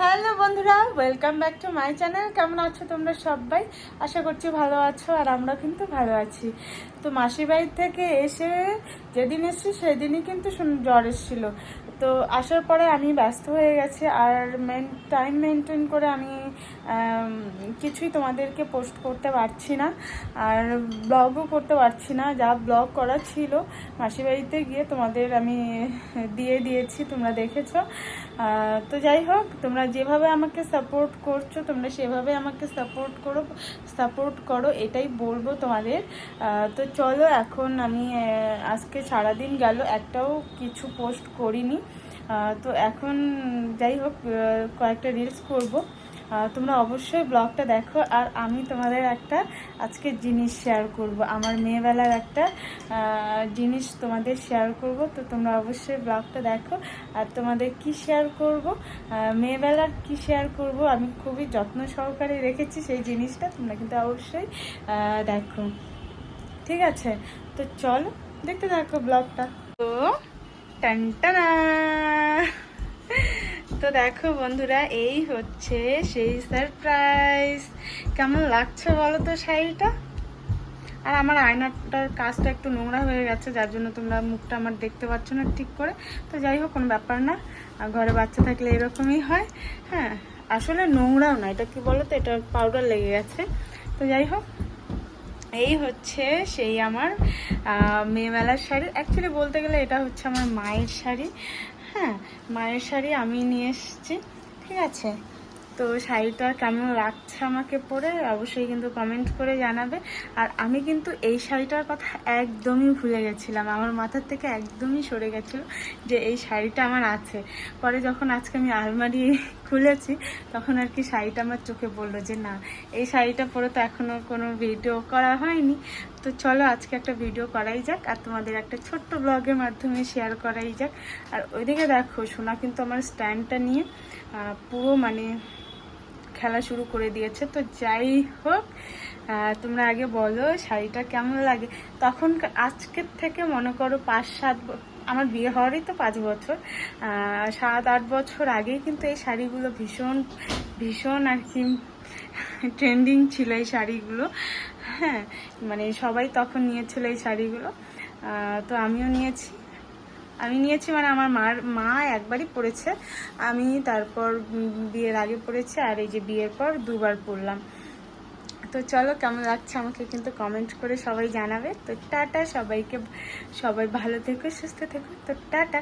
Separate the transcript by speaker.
Speaker 1: Hello বন্ধুরা welcome back to my channel কেমন আছো তোমরা সবাই? আশা করছি ভালো আছো আর আমরা কিন্তু ভালো আছি। তো মাসির বাড়ির থেকে এসে যেদিন এসেছি সেদিনই কিন্তু জ্বর এসেছিল। তো আসার পরে আমি ব্যস্ত হয়ে গেছি আর মেন টাইম মেনটেন করে আমি কিছুই তোমাদেরকে পোস্ট করতে পারছি না আর ব্লগও করতে পারছি না। যা ব্লগ করা ছিল মাসির বাড়িতে গিয়ে তোমাদের আমি দিয়ে দিয়েছি, তোমরা দেখেছ। তো যাই হোক, তোমরা যেভাবে আমাকে সাপোর্ট করছ, তোমরা সেভাবে আমাকে সাপোর্ট করো সাপোর্ট করো, এটাই বলব তোমাদের। তো চলো এখন আমি আজকে সারাদিন গেল, একটাও কিছু পোস্ট করিনি। তো এখন যাই হোক কয়েকটা রিলস করব। তোমরা অবশ্যই ব্লগটা দেখো আর আমি তোমাদের একটা আজকে জিনিস শেয়ার করব। আমার মেয়েবেলার একটা জিনিস তোমাদের শেয়ার করব। তো তোমরা অবশ্যই ব্লগটা দেখো আর তোমাদের কি শেয়ার করব? মেয়েবেলার কি শেয়ার করব? আমি খুবই যত্ন সহকারে রেখেছি সেই জিনিসটা। তোমরা কিন্তু অবশ্যই দেখো। ঠিক আছে? তো চলো, দেখতে থাকো ব্লগটা। তো টানটানা তো দেখো বন্ধুরা এই হচ্ছে সেই সারপ্রাইজ কেমন লাগছে বলো তো শাড়িটা? আর আমার আয়নাটার কাজটা একটু নোংরা হয়ে গেছে যার জন্য তোমরা মুখটা আমার দেখতে পাচ্ছ না ঠিক করে। তো যাই হোক কোনো ব্যাপার না। আর ঘরে বাচ্চা থাকলে এরকমই হয়। হ্যাঁ আসলে নোংরাও না এটা কি বলো তো এটা পাউডার লেগে গেছে। তো যাই হোক এই হচ্ছে সেই আমার আহ, মেয়েবেলার শাড়ি। অ্যাকচুয়ালি বলতে গেলে এটা হচ্ছে আমার মায়ের শাড়ি। হ্যাঁ মায়ের শাড়ি আমি নিয়ে এসেছি ঠিক আছে? তো শাড়িটা কেমন লাগছে আমাকে পরে, অবশ্যই কিন্তু কমেন্ট করে জানাবে। আর আমি কিন্তু এই শাড়িটার কথা একদমই ভুলে গেছিলাম। আমার মাথার থেকে একদমই সরে গেছিল যে এই শাড়িটা আমার আছে। পরে যখন আজকে আমি আলমারি খুলেছি, তখন আর কি শাড়িটা আমার চোখে পড়ল যে না, এই শাড়িটা পরে তো এখনও কোনো ভিডিও করা হয়নি। তো চলো আজকে একটা ভিডিও করাই যাক আর তোমাদের একটা ছোট্ট ব্লগের মাধ্যমে শেয়ার করাই যাক। আর ওইদিকে দেখো সোনা কিন্তু আমার স্ট্যান্ডটা নিয়ে পুরো মানে খেলা শুরু করে দিয়েছে। তো যাই হোক তোমরা আগে বলো শাড়িটা কেমন লাগে? তখন আজকের থেকে মনে করো পাঁচ সাত আমার বিয়ে হওয়ারই তো পাঁচ বছর। সাত আট বছর আগেই কিন্তু এই শাড়িগুলো ভীষণ ভীষণ আর কি ট্রেন্ডিং ছিল এই শাড়িগুলো। হ্যাঁ মানে সবাই তখন নিয়েছিল এই শাড়িগুলো। তো আমিও নিয়েছি। আমি নিয়েছি মানে আমার মার, মা একবারই পড়েছে। আমি তারপর বিয়ের আগে পড়েছি আর এই যে বিয়ের পর দুবার পড়লাম। তো চলো, কেমন লাগছে আমাকে কিন্তু কমেন্ট করে সবাই জানাবে। তো টাটা, সবাইকে, সবাই ভালো থেকো, সুস্থ থেকো। তো টাটা।